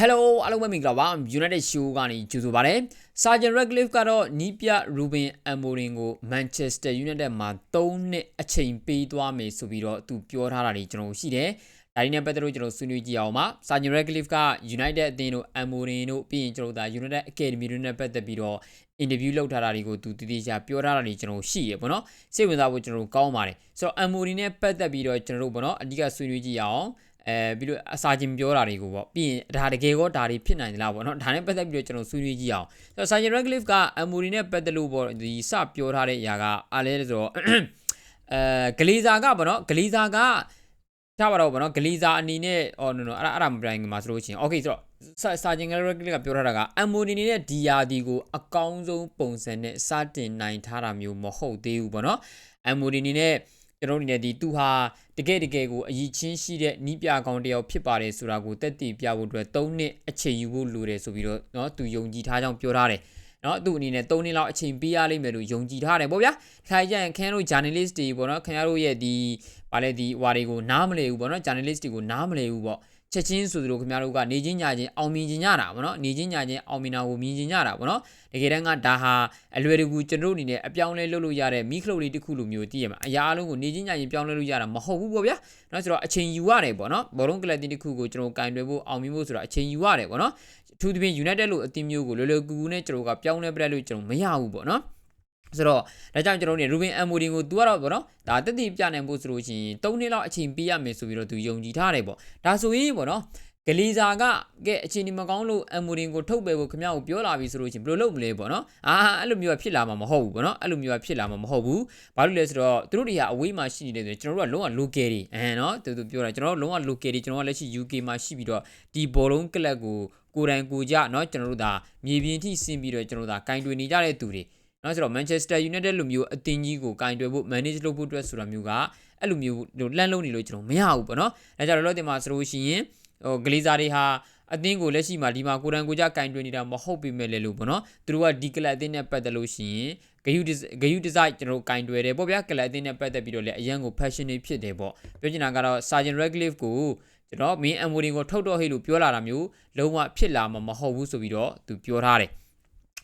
Hello အားလုံးပဲမင်္ဂလာပါ United Show ကနေကြိုဆိုပါရစေ Sergeant Radcliffe ကတော့နီးပြ Ruben Amorim ကို Manchester United မှာ3နှစ်အချိန်ပေးသွားမယ်ဆိုပြီးတော့သူပြောထားတာတွေကျွန်တော်ရှိတယ်ဒါဒီနဲ့ပတ်သက်လို့ကျွန်တော်ဆွေးနွေးကြည့်အောင်ပါ Sergeant Radcliffe က United အသင်းတို့ Amorim တို့ပြီးရင်ကျွန်တော်ဒါ United Academy တို့နဲ့ပတ်သက်ပြီးတော့ interview လုပ်ထားတာတွေကိုသူတည်တည်ချာပြောထားတာတွေကျွန်တော်ရှိရပေါ့နော်စိတ်ဝင်စားဖို့ကျွန်တော်ကောင်းပါတယ်ဆိုတော့ Amorim နဲ့ပတ်သက်ပြီးတော့ကျွန်တော်တို့ပေါ့နော်အဓိကဆွေးနွေးကြည့်အောင် အဲပြီးတော့အစာချင်းပြောတာတွေကိုပေါ့ပြီးရင်ဒါတကယ်ကောဒါတွေဖြစ်နိုင်သလားပေါ့နော်ဒါနဲ့ပတ်သက်ပြီးတော့ကျွန်တော်ဆွေးနွေးကြည့်အောင်ဆိုတော့ Sergeant Radcliffe က Amory နဲ့ပတ်သက်လို့ပေါ့ဒီစပြောထားတဲ့အရာကအားလဲဆိုတော့အဲဂလီဇာကပေါ့နော်ဂလီဇာကထားပါတော့ပေါ့နော်ဂလီဇာအနေနဲ့အော် no no အဲ့ဒါအဲ့ဒါမပြိုင်မှာဆိုလို့ရှိရင် okay ဆိုတော့ Sergeant Radcliffe ကပြောထားတာက Amory နဲ့ဒီယာဒီကိုအကောင်းဆုံးပုံစံနဲ့စတင်နိုင်ထားတာမျိုးမဟုတ်သေးဘူးပေါ့နော် Amory နဲ့ ကျွန်တော်တို့အနေနဲ့ဒီသူဟာတကယ်တကယ်ကိုအည်ချင်းရှိတဲ့နီးပြကောင်တယောက်ဖြစ်ပါတယ်ဆိုတာကိုတက်တည်ပြဖို့အတွက်၃နှစ်အချိန်ယူဖို့လိုတယ်ဆိုပြီးတော့เนาะသူယုံကြည်ထားကြောင်းပြောထားတယ်เนาะသူအနေနဲ့၃နှစ်လောက်အချိန်ပေးရလိမ့်မယ်လို့ယုံကြည်ထားတယ်ပေါ့ဗျာခါကြရင်ခန်းတို့ journalist တွေပေါ့နော်ခင်ဗျားတို့ရဲ့ဒီဗာလဲဒီဟွာတွေကိုနားမလည်ဘူးပေါ့နော် journalist တွေကိုနားမလည်ဘူးပေါ့ ချက်ချင်းဆိုသလိုခင်ဗျားတို့ကနေချင်းညာချင်းအောင်မြင်ကြရတာဗောနော်နေချင်းညာချင်းအောင်မြင်တာကိုမြင်ကြရတာဗောနော်တကယ်တမ်းကဒါဟာအလွယ်တကူကျွန်တော်တို့အနေနဲ့အပြောင်းလဲလုပ်လို့ရတဲ့မိခလုတ်လေးတစ်ခုလိုမျိုးတည်ရမှာအရာအလုံးကိုနေချင်းညာချင်းပြောင်းလဲလို့ရတာမဟုတ်ဘူးပေါ့ဗျာနော်ဆိုတော့အချိန်ယူရတယ်ဗောနော်ဘောလုံးကလပ်တင်တစ်ခုကိုကျွန်တော်ကင်တွယ်ဖို့အောင်မြင်ဖို့ဆိုတာအချိန်ယူရတယ်ဗောနော်အထူးသဖြင့် United လို့အသင်းမျိုးကိုလွယ်လွယ်ကူကူနဲ့ကျွန်တော်ကပြောင်းလဲပြလိုက်လို့ကျွန်တော်မရဘူးဗောနော် ဆိုတော့ဒါကြောင့်ကျွန်တော်တို့နေ Ruben Amorim ကို तू ကတော့ဗောနော်ဒါတက်တည်ပြနိုင်ဖို့ဆိုလို့ရှိရင်၃နှစ်လောက်အချိန်ပေးရမယ်ဆိုပြီးတော့ तू ယုံကြည်ထားတယ်ဗောဒါဆိုရင်ဗောနော်ဂလီဇာကကဲအချိန်ဒီမကောင်းလို့အမ်မိုရင်ကိုထုတ်ပယ်ဖို့ခင်ဗျားကိုပြောလာပြီဆိုလို့ချင်းဘယ်လိုလုပ်မလဲပေါ့နော်အာအဲ့လိုမျိုးဖြစ်လာမှာမဟုတ်ဘူးပေါ့နော်အဲ့လိုမျိုးဖြစ်လာမှာမဟုတ်ဘူးဘာလို့လဲဆိုတော့သူတို့တွေကအဝေးမှာရှိနေတယ်ဆိုကျွန်တော်တို့ကလုံးဝ local တွေအဲနော်သူသူပြောတာကျွန်တော်တို့လုံးဝ local တွေကျွန်တော်ကလက်ရှိ UK မှာရှိပြီးတော့ဒီဘောလုံးကလပ်ကိုကိုယ်တိုင်ကိုကြเนาะကျွန်တော်တို့ဒါမြေပြင်ထိဆင်းပြီးတော့ကျွန်တော်တို့ဒါကင်တွယ်နေကြတဲ့သူတွေ နော်ဆိုတော့ Manchester United လိုမျိုးအသင်းကြီးကိုကင်တွယ်ဖို့ manage လုပ်ဖို့အတွက်ဆိုတာမျိုးကအဲ့လိုမျိုးလန့်လုံးနေလို့ကျွန်တော်မရဘူးပေါ့နော်အဲကြတော့လောတင်မှာဆိုလို့ရှိရင်ဟိုဂလီဇာတွေဟာအသင်းကိုလက်ရှိမှာဒီမှာကိုရန်ကိုကြကင်တွင်နေတာမဟုတ်ပေမဲ့လေလို့ပေါ့နော်သူတို့ကဒီကလပ်အသင်းနဲ့ပတ်သက်လို့ရှိရင်ဂယုဂယုဒီဇိုက်ကျွန်တော်ကင်တွယ်တယ်ပေါ့ဗျာကလပ်အသင်းနဲ့ပတ်သက်ပြီးတော့လည်းအရန်ကို passionate ဖြစ်တယ်ပေါ့ပြောချင်တာကတော့ Sergeant Radcliffe ကိုကျွန်တော်မင်းအမ်မိုရင်ကိုထုတ်တော့ဟိတ်လို့ပြောလာတာမျိုးလုံးဝဖြစ်လာမှာမဟုတ်ဘူးဆိုပြီးတော့သူပြောထားတယ်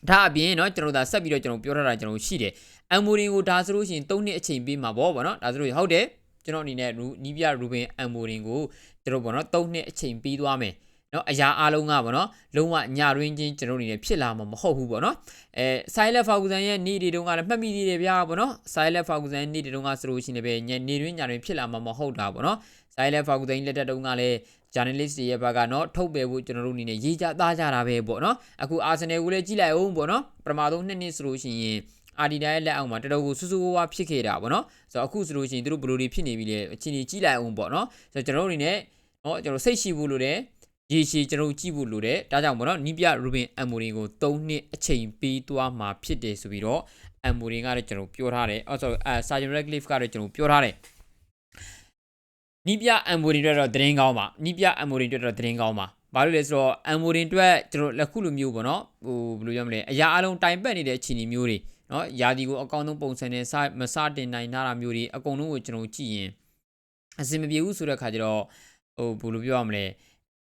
ဒါအပြင်เนาะကျွန်တော်ဒါဆက်ပြီးတော့ကျွန်တော်ပြောထားတာကျွန်တော်ရှိတယ်အမ်မိုရင်ကိုဒါဆိုလို့ရှိရင်၃နှစ်အချိန်ပေးမှာပေါ့ဗောနော်ဒါဆိုလို့ဟုတ်တယ်ကျွန်တော်အနေနဲ့နီးပြရူဘင်အမ်မိုရင်ကိုကျွန်တော်ဗောနော်၃နှစ်အချိန်ပေးသွားမယ်နော်အရာအားလုံးကပေါ့နော်လုံးဝညရင်းချင်းကျွန်တော်အနေနဲ့ဖြစ်လာမှာမဟုတ်ဘူးပေါ့နော်အဲ Silent Ferguson ရဲ့နေ့တွေတုန်းကလည်းမှတ်မိသေးတယ်ဗျာပေါ့နော် Silent Ferguson နေ့တွေတုန်းကဆိုလို့ရှိရင်လည်းညနေတွင်းညတွင်းဖြစ်လာမှာမဟုတ်တာပေါ့နော် Silent Ferguson လက်ထက်တုန်းကလည်း journalist တွေရဲ့ဘက်ကတော့ထုတ်ပယ်ဖို့ကျွန်တော်တို့အနေနဲ့ရေးကြသားကြတာပဲပေါ့နော်အခု Arsenal ကိုလည်းကြည့်လိုက်အောင်ပေါ့နော်ပထမဆုံးနှစ်နှစ်ဆိုလို့ရှိရင်အာဒီဒါရဲ့လက်အောက်မှာတော်တော်ကိုဆူဆူဝါးဖြစ်ခဲ့တာပေါ့နော်ဆိုတော့အခုဆိုလို့ရှိရင်တို့ဘယ်လိုတွေဖြစ်နေပြီလဲအချင်းကြီးကြည့်လိုက်အောင်ပေါ့နော်ဆိုတော့ကျွန်တော်တို့အနေနဲ့เนาะကျွန်တော်စိတ်ရှိဖို့လိုတယ်ရေရှည်ကျွန်တော်ကြည့်ဖို့လိုတယ်ဒါကြောင့်ပေါ့နော်နီးပြရူဘင်အမ်မိုရင်ကို3နှစ်အချိန်ပေးသွားမှာဖြစ်တယ်ဆိုပြီးတော့အမ်မိုရင်ကတော့ကျွန်တော်ပြောထားတယ်အော် sorry အဲဆာဂျန်ရက်ဂလစ်ကတော့ကျွန်တော်ပြောထားတယ် နီးပြအမ်မိုရင်တွေတော့သတင်းကောင်းပါနီးပြအမ်မိုရင်တွေတော့သတင်းကောင်းပါဘာလို့လဲဆိုတော့အမ်မိုရင်အတွက်ကျွန်တော်လက်ခုလိုမျိုးပေါ့နော်ဟိုဘယ်လိုပြောမလဲအရာအလုံးတိုင်ပတ်နေတဲ့အခြေအနေမျိုးတွေနော်ယာဒီကိုအကောင်းဆုံးပုံစံနဲ့စမစတင်နိုင်တာမျိုးတွေအကုန်လုံးကိုကျွန်တော်ကြည့်ရင်အဆင်မပြေဘူးဆိုတဲ့ခါကျတော့ဟိုဘယ်လိုပြောရမလဲ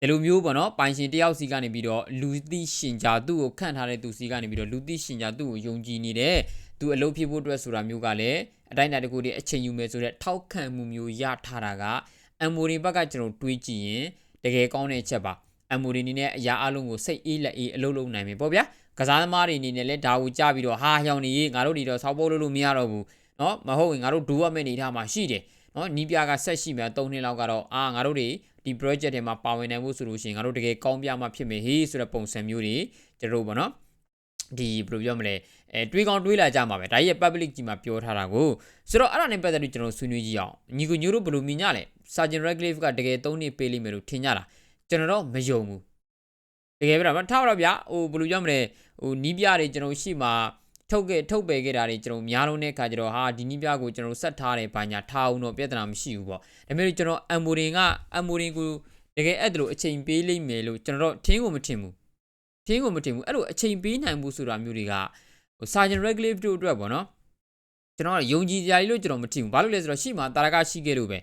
ဒီလိုမျိုးပေါ့နော်ပိုင်ရှင်တယောက်စီကနေပြီးတော့လူသိရှင်ကြားသူ့ကိုခန့်ထားတဲ့သူစီကနေပြီးတော့လူသိရှင်ကြားသူ့ကိုယုံကြည်နေတဲ့ သူအလုပ်ဖြစ်ဖို့အတွက်ဆိုတာမျိုးကလည်းအတိုင်းအတာတစ်ခုတည်းအချိန်ယူမယ်ဆိုတော့ထောက်ခံမှုမျိုးရထားတာကအမ်မိုရီဘက်ကကျွန်တော်တွေးကြည့်ရင်တကယ်ကောင်းတဲ့ချက်ပါအမ်မိုရီနေနဲ့အရာအလုံးကိုစိတ်အေးလက်အေးအလုပ်လုပ်နိုင်မယ်ပေါ့ဗျာကစားသမားတွေအနေနဲ့လည်းဒါကိုကြားပြီးတော့ဟာဟျောင်းနေငါတို့ဒီတော့ဆောက်ပိုးလို့လို့မရတော့ဘူးเนาะမဟုတ်ရင်ငါတို့ဒူရမယ့်နေထားမှာရှိတယ်เนาะနီးပြကဆက်ရှိမယ်၃နှစ်လောက်ကတော့အာငါတို့တွေဒီ project ထဲမှာပါဝင်နိုင်ဖို့ဆိုလို့ရှိရင်ငါတို့တကယ်ကောင်းပြမှဖြစ်မယ်ဟေးဆိုတဲ့ပုံစံမျိုးတွေကျွန်တော်တို့ဗောနော် ဒီဘယ်လိုပြောမလဲအဲတွေးကောင်းတွေးလာကြမှာပဲဒါကြီးရဲ့ public ကြီးမှာပြောထားတာကိုဆိုတော့အဲ့ဒါနဲ့ပတ်သက်ပြီးကျွန်တော်ဆွေးနွေးကြည့်အောင်ညီကိုညို့တို့ဘယ်လိုမြင်ကြလဲ Sergeant Radcliffe ကတကယ်၃နှစ်ပေးလိမ့်မယ်လို့ထင်ကြလားကျွန်တော်တော့မယုံဘူးတကယ်ပြတာမထားတော့ဗျာဟိုဘယ်လိုပြောမလဲဟိုနီးပြတွေကျွန်တော်ရှိမှာထုတ်ခဲ့ထုတ်ပယ်ခဲ့တာတွေကျွန်တော်များလုံးတဲ့ခါကျတော့ဟာဒီနီးပြကိုကျွန်တော်ဆက်ထားတယ်ဘာညာထားအောင်တော့ပြဿနာမရှိဘူးပေါ့ဒါပေမဲ့ကျွန်တော်အမ်မိုရင်ကအမ်မိုရင်ကိုတကယ်အဲ့ဒါလိုအချိန်ပေးလိမ့်မယ်လို့ကျွန်တော်တို့ထင်းကိုမထင်ဘူး ထင်းကိုမထင်ဘူးအဲ့လိုအချိန်ပေးနိုင်မှုဆိုတာမျိုးတွေကဟို Sergeant Radcliffe တို့အတွက်ပေါ့နော်ကျွန်တော်ယုံကြည်ကြရလို့ကျွန်တော်မထင်ဘူးဘာလို့လဲဆိုတော့ရှိမှတာရကရှိခဲ့လို့ပဲ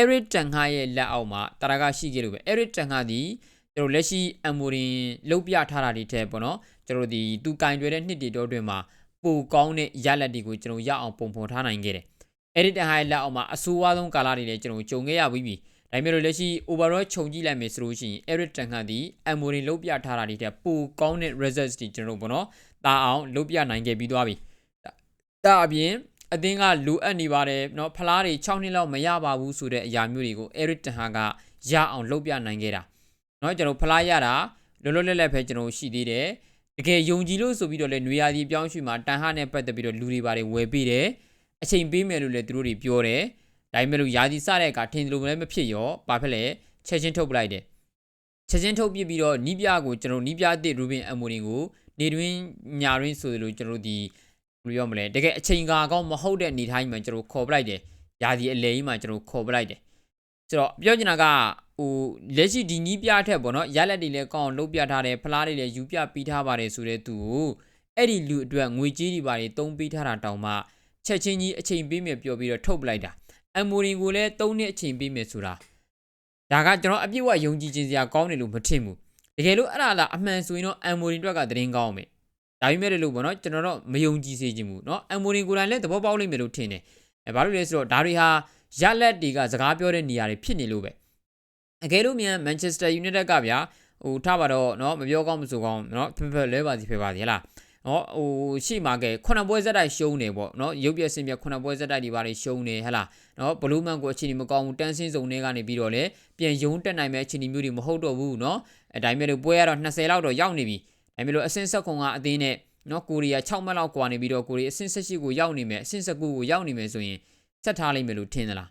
Eric Ten Hag ရဲ့လက်အောက်မှာတာရကရှိခဲ့လို့ပဲ Eric Ten Hag ဒီကျွန်တော်လက်ရှိအမ်မိုရင်လုတ်ပြထားတာတွေထက်ပေါ့နော်ကျွန်တော်ဒီသူကင်တွယ်တဲ့နှစ်တွေတော့အတွင်းမှာပိုကောင်းတဲ့ရလက်တွေကိုကျွန်တော်ရအောင်ပုံဖော်ထားနိုင်ခဲ့တယ်အဲ့ဒီတဟိုင်လက်အောင်မှာအဆိုးဝါးဆုံးကာလတွေလည်းကျွန်တော်ကြုံခဲ့ရပြီးပြီ ဒါပေမဲ့လို့လက်ရှိ overall ခြုံကြည့်လိုက်မယ်ဆိုလို့ရှိရင် Eric Ten Hag ဒီ Amorin လုတ်ပြထားတာတွေတဲ့ပိုကောင်းတဲ့ results တွေကျွန်တော်ပေါ့နော်တာအောင်လုတ်ပြနိုင်ခဲ့ပြီးသွားပြီဒါအပြင်အသင်းကလိုအပ်နေပါတယ်เนาะဖလားတွေ6နှစ်လောက်မရပါဘူးဆိုတဲ့အရာမျိုးတွေကို Eric Ten Hag ကရအောင်လုတ်ပြနိုင်ခဲ့တာเนาะကျွန်တော်ဖလားရတာလောလောလတ်လတ်ပဲကျွန်တော်ရှိသေးတယ်တကယ်ယုံကြည်လို့ဆိုပြီးတော့လေနွေရာသီပြောင်းရွှေ့မှာတန်ဟနဲ့ပတ်သက်ပြီးတော့လူတွေပါတယ်ဝယ်ပေးတယ်အချိန်ပေးမယ်လို့လည်းသူတို့တွေပြောတယ် ဒါပေမဲ့လို့ယာဒီစတဲ့အခါထင်တယ်လို့လည်းမဖြစ်ရောဘာဖြစ်လဲချက်ချင်းထုတ်ပလိုက်တယ်ချက်ချင်းထုတ်ပြပြီးတော့နီးပြကိုကျွန်တော်နီးပြအစ်ရူဘင်အမိုရင်ကိုနေတွင်ညာတွင်ဆိုလို့ကျွန်တော်ဒီဘယ်လိုပြောမလဲတကယ်အချိန်ကာကောင်းမဟုတ်တဲ့အနေထားကြီးမှာကျွန်တော်ခေါ်ပလိုက်တယ်ယာဒီအလဲကြီးမှာကျွန်တော်ခေါ်ပလိုက်တယ်ဆိုတော့ပြောချင်တာကဟိုလက်ရှိဒီနီးပြထက်ပေါ့နော်ရလက်တွေလည်းကောင်းအောင်လုပ်ပြထားတယ်ဖလားတွေလည်းယူပြပြီးထားပါတယ်ဆိုတဲ့သူကိုအဲ့ဒီလူအတွက်ငွေကြေးတွေပါတယ်တုံးပေးထားတာတောင်မှချက်ချင်းကြီးအချိန်ပေးမယ်ပြောပြီးတော့ထုတ်ပလိုက်တာ အမိုရင်ကိုလည်း၃နှစ်အချိန်ပေးမယ်ဆိုတာဒါကကျွန်တော်အပြည့်အဝယုံကြည်ခြင်းစရာကောင်းတယ်လို့မထင်ဘူးတကယ်လို့အဲ့ဒါလားအမှန်ဆိုရင်တော့အမိုရင်အတွက်ကသတင်းကောင်းမယ်ဒါပေမဲ့လို့ပေါ့နော်ကျွန်တော်တော့မယုံကြည်စေချင်ဘူးเนาะအမိုရင်ကိုယ်တိုင်လည်းသဘောပေါက်လိမ့်မယ်လို့ထင်တယ်အဲဘာလို့လဲဆိုတော့ဒါတွေဟာရလက်တွေကစကားပြောတဲ့နေရာတွေဖြစ်နေလို့ပဲအကယ်လို့မြန်မန်ချက်စတာယူနိုက်တက်ကဗျာဟိုထားပါတော့เนาะမပြောကောင်းမဆိုကောင်းเนาะဖက်ဖက်လဲပါစီဖက်ပါစီဟလား နော်ဟိုရှိမှာကဲခုနှစ်ပွဲဇက်တိုက်ရှုံးနေပေါ့နော်ရုပ်ပြစင်ပြခုနှစ်ပွဲဇက်တိုက်တွေပါတွေရှုံးနေဟဟလားနော်ဘလူးမန်ကိုအခြေအနေမကောင်းဘူးတန်းစင်းစုံတွေကနေပြီးတော့လေပြန်ယုံတက်နိုင်မဲ့အခြေအနေမျိုးတွေမဟုတ်တော့ဘူးနော်အဲဒါပေမဲ့လို့ပွဲကတော့20လောက်တော့ရောက်နေပြီဒါပေမဲ့လို့အဆင့်ဆက်ခွန်ကအသင်းနဲ့နော်ကိုရီးယား6မှတ်လောက်ကွာနေပြီးတော့ကိုရီးယားအဆင့်18ကိုရောက်နေမယ်အဆင့်19ကိုရောက်နေမယ်ဆိုရင်ဆက်ထားလိမ့်မယ်လို့ထင်သလား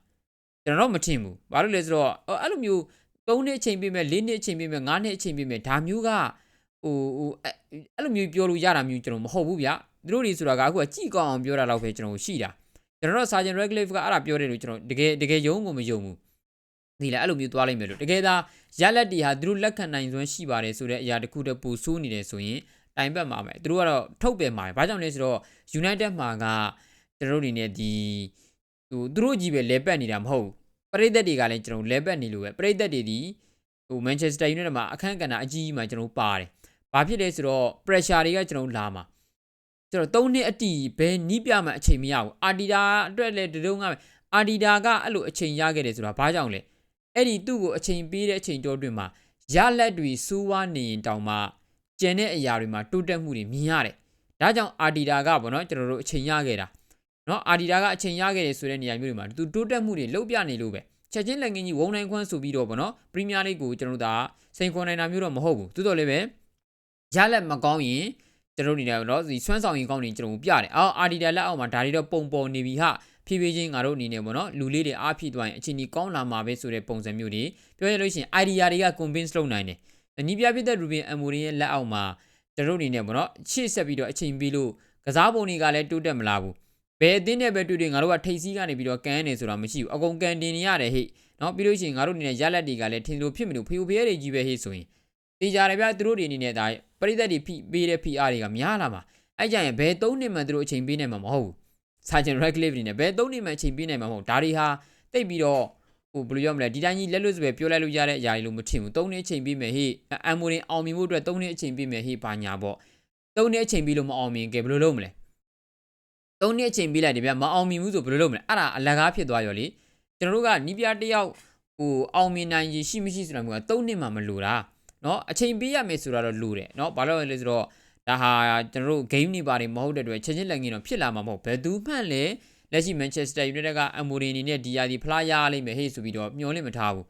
ကျွန်တော်တော့မထင်ဘူးဘာလို့လဲဆိုတော့အဲ့လိုမျိုး3နှစ်အချိန်ပြည့်မယ်4နှစ်အချိန်ပြည့်မယ်5နှစ်အချိန်ပြည့်မယ်ဒါမျိုးက ဟိုဟိုအဲ့လိုမျိုးပြောလို့ရတာမျိုးကျွန်တော်မဟုတ်ဘူးဗျသူတို့တွေဆိုတာကအခုကကြည်ကောင်းအောင်ပြောတာတော့ပဲကျွန်တော်ရှိတာကျွန်တော်တို့ Sergeant Radcliffe ကအဲ့ဒါပြောတယ်လို့ကျွန်တော်တကယ်တကယ်ယုံကိုမယုံဘူးဒီလားအဲ့လိုမျိုးသွားလိုက်မယ်လို့တကယ်သာရလက်တီဟာသူတို့လက်ခံနိုင်စွမ်းရှိပါတယ်ဆိုတဲ့အရာတခုတည်းပူဆိုးနေတယ်ဆိုရင်တိုင်ပတ်မှာမယ်သူတို့ကတော့ထုတ်ပယ်မှာပဲဘာကြောင့်လဲဆိုတော့ United မှာကကျွန်တော်တို့အနေနဲ့ဒီဟိုသူတို့ကြီးပဲလဲပတ်နေတာမဟုတ်ဘူးပရိသတ်တွေကလည်းကျွန်တော်လဲပတ်နေလို့ပဲပရိသတ်တွေဒီဟို Manchester United မှာအခန်းကဏ္ဍအကြီးကြီးမှာကျွန်တော်ပါတယ် ဘာဖြစ်လဲဆိုတော့ pressure တွေကကျွန်တော်လာမှာကျွန်တော်၃နှစ်အတီဘယ်နီးပြမှအချိန်မရဘူးအာဒီတာအတွက်လည်းတုံးကအာဒီတာကအဲ့လိုအချိန်ရခဲ့တယ်ဆိုတာဘာကြောင့်လဲအဲ့ဒီသူ့ကိုအချိန်ပေးတဲ့အချိန်တောတွင်မှာရလက်တွေစူးဝါးနေရင်တောင်မှကျန်တဲ့အရာတွေမှာတိုးတက်မှုတွေမြင်ရတယ်ဒါကြောင့်အာဒီတာကပေါ့နော်ကျွန်တော်တို့အချိန်ရခဲ့တာနော်အာဒီတာကအချိန်ရခဲ့တယ်ဆိုတဲ့နေရာမျိုးတွေမှာသူတိုးတက်မှုတွေလှုပ်ပြနေလို့ပဲချက်ချင်းလက်ငင်းကြီးဝုံနိုင်ခွန်းဆိုပြီးတော့ပေါ့နော်ပရီးမီးယားလိဂ်ကိုကျွန်တော်တို့ဒါစိန်ခေါ်နိုင်တာမျိုးတော့မဟုတ်ဘူးသို့တော်လည်းပဲ ရလက်မကောင်းရင်ကျွန်တော်တို့အနေနဲ့တော့ဒီဆွမ်းဆောင်ရင်ကောင်းနေကျွန်တော်ပြတယ်အော်အာဒီတာလက်အောက်မှာဒါတွေတော့ပုံပေါ်နေပြီဟာဖြည်းဖြည်းချင်းငါတို့အနေနဲ့ပေါ့နော်လူလေးတွေအားဖြည့်သွားရင်အချိန်ကြီးကောင်းလာမှာပဲဆိုတဲ့ပုံစံမျိုးတွေပြောရလို့ရှိရင် idea တွေက convince လုပ်နိုင်တယ်နီးပြဖြစ်တဲ့ Ruben Amorim ရဲ့လက်အောက်မှာကျွန်တော်တို့အနေနဲ့ပေါ့နော်ရှေ့ဆက်ပြီးတော့အချိန်ပေးလို့ကစားပုံတွေကလည်းတိုးတက်မလာဘူးဘယ်အသင်းနဲ့ပဲတွေ့တွေ့ငါတို့ကထိတ်စီးကနေပြီးတော့ကန်နေဆိုတာမရှိဘူးအကုန်ကန်တင်နေရတယ်ဟိနော်ပြီးလို့ရှိရင်ငါတို့အနေနဲ့ရလက်တွေကလည်းထင်လို့ဖြစ်မလို့ဖေဖေးတွေကြီးပဲဟိဆိုရင် တေးကြတယ်ဗျသူတို့တွေအနေနဲ့ဒါပရိသတ်တွေဖိပေးတဲ့ PR တွေကများလာမှာအဲ့ကြရင်ဘယ်သုံးနှစ်မှသူတို့အချိန်ပေးနိုင်မှာမဟုတ်ဘူးစာချင် Radcliffe တွေနဲ့ဘယ်သုံးနှစ်မှအချိန်ပေးနိုင်မှာမဟုတ်ဒါတွေဟာတိတ်ပြီးတော့ဟိုဘယ်လိုပြောမလဲဒီတိုင်းကြီးလက်လွတ်စပယ်ပြောလိုက်လို့ရတဲ့အရာတွေလို့မထင်ဘူး၃နှစ်အချိန်ပေးမယ်ဟေ့အမ်မိုရင်အောင်မြင်မှုအတွက်၃နှစ်အချိန်ပေးမယ်ဟေ့ဘာညာပေါ့၃နှစ်အချိန်ပေးလို့မအောင်မြင်ကြဘယ်လိုလုပ်မလဲ၃နှစ်အချိန်ပေးလိုက်တယ်ဗျမအောင်မြင်ဘူးဆိုဘယ်လိုလုပ်မလဲအဲ့ဒါအလကားဖြစ်သွားရောလေကျွန်တော်တို့ကနီးပြတယောက်ဟိုအောင်မြင်နိုင်ရရှိမရှိဆိုတာမျိုးက၃နှစ်မှမလိုတာ เนาะအချိန်ပေးရမယ်ဆိုတာတော့လိုတယ်เนาะဘာလို့လဲဆိုတော့ဒါဟာကျွန်တော်တို့ game နေပါတယ်မဟုတ်တဲ့အတွက်ချက်ချင်းလက်ငင်းတော့ဖြစ်လာမှာမဟုတ်ဘယ်သူမှလည်းလက်ရှိ Manchester United ကအမိုရီနီနဲ့ဒီယာဒီဖလားရလိမ့်မယ်ဟေ့ဆိုပြီးတော့မျှော်လင့်မထားဘူး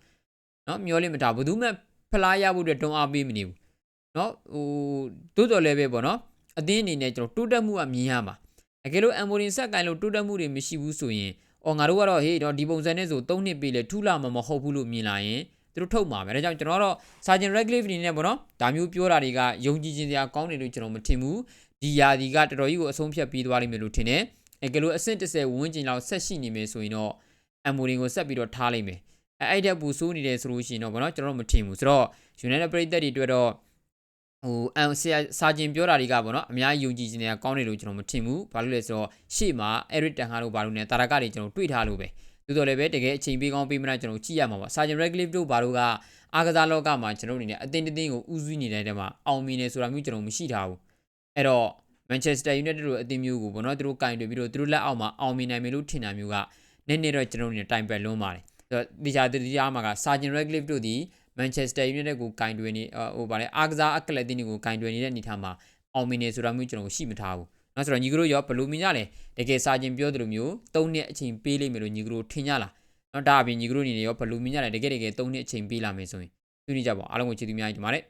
เนาะမျှော်လင့်မထားဘူးဘယ်သူမှဖလားရဖို့အတွက်တွန်းအားပေးမနေဘူးเนาะဟိုတိုးတော်လည်းပဲပေါ့เนาะအသင်းအနေနဲ့ကျွန်တော်တိုးတက်မှုကမြင်ရမှာအကယ်လို့အမိုရင်ဆက်ကင်လို့တိုးတက်မှုတွေမရှိဘူးဆိုရင်အော်ငါတို့ကတော့ဟေးတော့ဒီပုံစံနဲ့ဆို3နှစ်ပေးလေထူလာမှာမဟုတ်ဘူးလို့မြင်လာရင် သူတို့ထုတ်မှာပဲဒါကြောင့်ကျွန်တော်တော့ Sergeant Radcliffe အနေနဲ့ပေါ့နော်ဒါမျိုးပြောတာတွေကယုံကြည်ခြင်းစရာကောင်းတယ်လို့ကျွန်တော်မထင်ဘူးဒီယာဒီကတော်တော်ကြီးကိုအဆုံးဖြတ်ပြီးသွားလိမ့်မယ်လို့ထင်တယ်အဲကလို့အဆင့်30ဝန်းကျင်လောက်ဆက်ရှိနေမယ်ဆိုရင်တော့အမ်မိုရင်ကိုဆက်ပြီးတော့ထားလိုက်မယ်အဲအဲ့တဲ့ပူဆိုးနေတယ်ဆိုလို့ရှိရင်တော့ဗောနော်ကျွန်တော်မထင်ဘူးဆိုတော့ United ပြည်သက်တွေတွေ့တော့ဟိုအမ်ဆရာစာကျင်ပြောတာတွေကဗောနော်အများကြီးယုံကြည်ခြင်းတွေကကောင်းတယ်လို့ကျွန်တော်မထင်ဘူးဘာလို့လဲဆိုတော့ရှေ့မှာ Eric Ten Hag တို့ဘာလို့လဲတာရကတွေကျွန်တော်တွေ့ထားလို့ပဲ သို့တော်လည်းပဲတကယ်အချိန်ပေးကောင်းပေးမလားကျွန်တော်ကြည့်ရမှာပါစာဂျန်ရက်ဂလစ်တို့ဘာလို့ကအားကစားလောကမှာကျွန်တော်တို့အနေနဲ့အသင်းတစ်သင်းကိုဦးစီးနေတဲ့တဲမှာအောင်မြင်နေဆိုတာမျိုးကျွန်တော်မရှိထားဘူးအဲ့တော့ Manchester United တို့အသင်းမျိုးကိုဘောနော်သူတို့ကင်တွယ်ပြီးတော့သူတို့လက်အောက်မှာအောင်မြင်နိုင်မယ်လို့ထင်တာမျိုးကနည်းနည်းတော့ကျွန်တော်တို့အနေနဲ့တိုင်ပယ်လွန်းပါတယ်အဲ့တော့ဒီချာဒီချာမှာက Sergeant Radcliffe တို့ဒီ Manchester United ကိုကင်တွယ်နေဟိုဗာလေအားကစားအကလပ်တင်းတွေကိုကင်တွယ်နေတဲ့အနေထားမှာအောင်မြင်နေဆိုတာမျိုးကျွန်တော်ရှိမထားဘူး နော်ဆိုတော့ညီကတို့ရောဘယ်လိုမြင်ကြလဲတကယ်စာချင်းပြောသလိုမျိုး၃နှစ်အချိန်ပေးလိမ့်မယ်လို့ညီကတို့ထင်ကြလားနော်ဒါအပြင်ညီကတို့အနေနဲ့ရောဘယ်လိုမြင်ကြလဲတကယ်တကယ်၃နှစ်အချိန်ပေးလာမယ်ဆိုရင်သူနေကြပါအားလုံးကိုချစ်သူများကြီးဒီမှာတဲ့